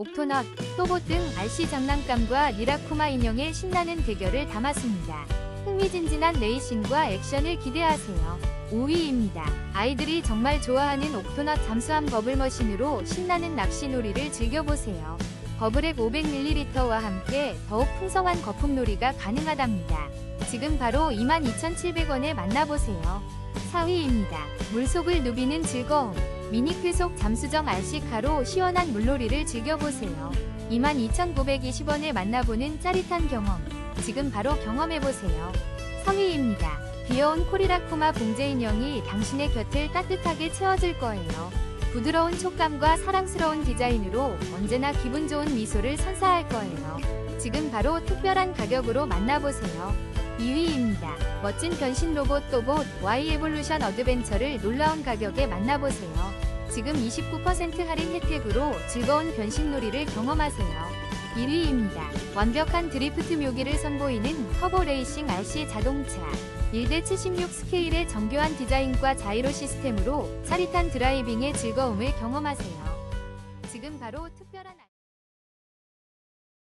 옥토넛, 또보 등 RC 장난감과 니라쿠마 인형의 신나는 대결을 담았습니다. 흥미진진한 레이싱과 액션을 기대하세요. 5위입니다. 아이들이 정말 좋아하는 옥토넛 잠수함 버블머신으로 신나는 낚시놀이를 즐겨보세요. 버블액 500ml와 함께 더욱 풍성한 거품놀이가 가능하답니다. 지금 바로 22,700원에 만나보세요. 4위입니다. 물속을 누비는 즐거움. 미니크속 잠수정 RC카로 시원한 물놀이를 즐겨보세요. 22,920원에 만나보는 짜릿한 경험. 지금 바로 경험해보세요. 3위입니다. 귀여운 코리라코마 봉제 인형이 당신의 곁을 따뜻하게 채워줄 거예요. 부드러운 촉감과 사랑스러운 디자인으로 언제나 기분 좋은 미소를 선사할 거예요. 지금 바로 특별한 가격으로 만나보세요. 2위입니다. 멋진 변신 로봇 또봇 Y 에볼루션 어드벤처를 놀라운 가격에 만나보세요. 지금 29% 할인 혜택으로 즐거운 변신놀이를 경험하세요. 1위입니다. 완벽한 드리프트 묘기를 선보이는 터보 레이싱 RC 자동차. 1대 76 스케일의 정교한 디자인과 자이로 시스템으로 짜릿한 드라이빙의 즐거움을 경험하세요. 지금 바로 특별한